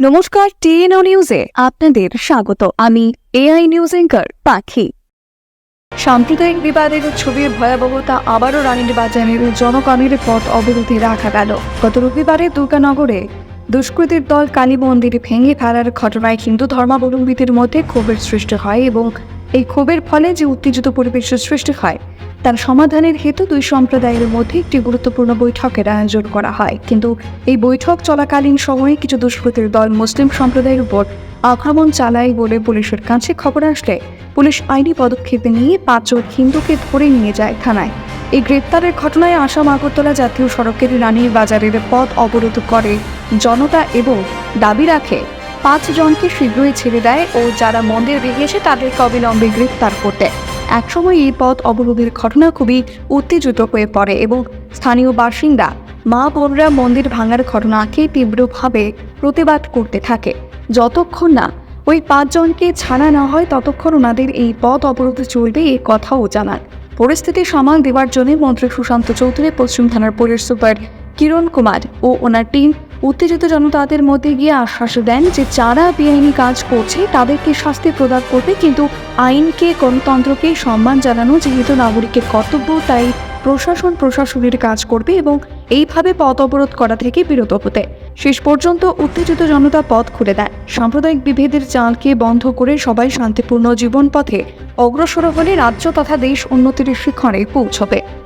নমস্কার টিএনও নিউজে আপনাদের স্বাগত। আমি এআই নিউজ এঙ্কার পাখি। সাম্প্রদায়িক বিবাদের ছবির ভয়াবহতা আবারও রানীর বাজারের জনগণের পথ অবরোধে রাখা গেল। গত রবিবারে দুর্গানগরে দুষ্কৃতীর দল কালী মন্দির ভেঙে ফেলার ঘটনায় হিন্দু ধর্মাবলম্বীদের মধ্যে ক্ষোভের সৃষ্টি হয় এবং এই ক্ষোভের ফলে যে উত্তেজিত পরিবেশের সৃষ্টি হয় তার সমাধানের হেতু দুই সম্প্রদায়ের মধ্যে একটি গুরুত্বপূর্ণ বৈঠকের আয়োজন করা হয়। কিন্তু এই বৈঠক চলাকালীন সময়ে কিছু দুষ্কৃতীর দল মুসলিম সম্প্রদায়ের উপর আক্রমণ চালায় বলে পুলিশের কাছে খবর আসলে পুলিশ আইনি পদক্ষেপ নিয়ে পাঁচজন হিন্দুকে ধরে নিয়ে যায় থানায়। এই গ্রেপ্তারের ঘটনায় আসাম আগরতলা জাতীয় সড়কের রানীর বাজারের পথ অবরোধ করে জনতা এবং দাবি রাখে পাঁচ জনকে শীঘ্রই ছেড়ে দেয় ও যারা মন্দির ভেঙেছে তাদেরকে অবিলম্বে গ্রেপ্তার করতে। একসময় এই পথ অবরোধের ঘটনা খুবই উত্তেজিত হয়ে পড়ে এবং স্থানীয় বাসিন্দা মা বোনরা মন্দির ভাঙার ঘটনাকে তীব্রভাবে প্রতিবাদ করতে থাকে। যতক্ষণ না ওই পাঁচজনকে ছাড়া না হয়, ততক্ষণ ওনাদের এই পথ অবরোধ চলবে এই কথাও জানান। পরিস্থিতি সামাল দেওয়ার জন্য মন্ত্রী সুশান্ত চৌধুরী, পশ্চিম থানার পুলিশ সুপার কিরণ কুমার ও ওনার টিম উত্তেজিত জনতাদের মধ্যে গিয়ে আশ্বাস দেন যে যারা বেআইনি কাজ করছে, তাদেরকে শাস্তি প্রদান করবে। কিন্তু আইনকে, গণতন্ত্রকে সম্মান জানানো যেহেতু নাগরিকের কর্তব্য, তাই প্রশাসন প্রশাসনের কাজ করবে এবং এইভাবে পথ অবরোধ করা থেকে বিরত হতে। শেষ পর্যন্ত উত্তেজিত জনতা পথ খুলে দেয়। সাম্প্রদায়িক বিভেদের চালকে বন্ধ করে সবাই শান্তিপূর্ণ জীবন পথে অগ্রসর হলে রাজ্য তথা দেশ উন্নতির শিখরে পৌঁছবে।